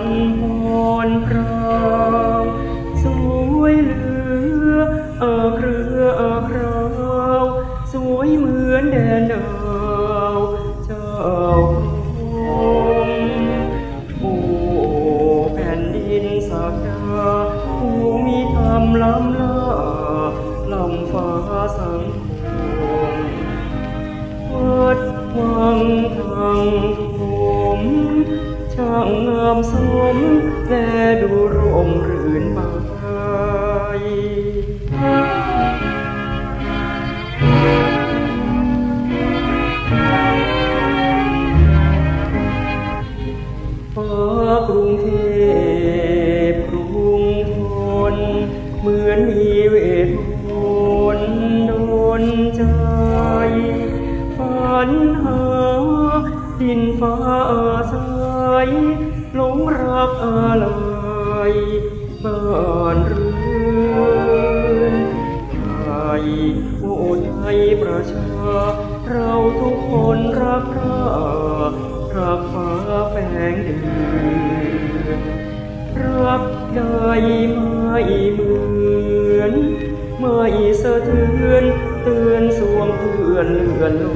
นพรพรางสวยเหลือเออเครือเออคราวสวยเหมือนแดนดาวเจ้าพงโอ้แผ่นดินสักดาผู้มีธรรมล้ำล้าลำฟ้าสังคมวัดวังทางผม ช่างงามสมแลดูร่มรื่นบายฟ้ากรุงเทพกรุงทนเหมือนมีเวทมนต์โดนใจฝันหาดินฟ้าอาศั ยหลงรักอะไรบ้านเรือนไทยโอ้ไทยประชา เราทุกคนรักพระรักฟ้าแฝงเดือนรักใดไม่เหมือนไม่สะเทือนเตือนสวงเพื่อนเลื่อนโล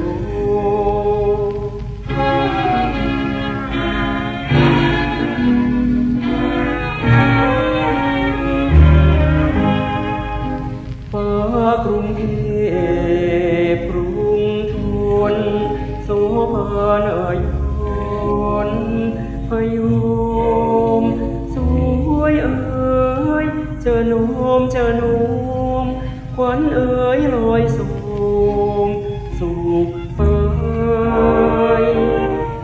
กรุงเทพกรุงทนโสภานายนพยมสวยเอ๋ยเจอโนมเจอโนมขวัญเอ๋ยลอยสูงสู่ฟ้า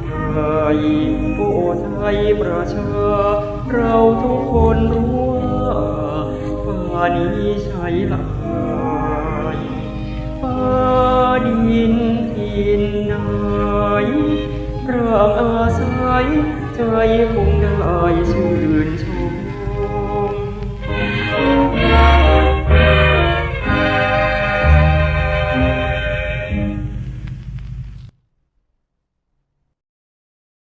ไทยโอ้ไทยประชา เราทุกคนรู้ว่าฟ้านี้ใช้หลา ทินน้อยระอาศัยใจคงได้ชื่นชม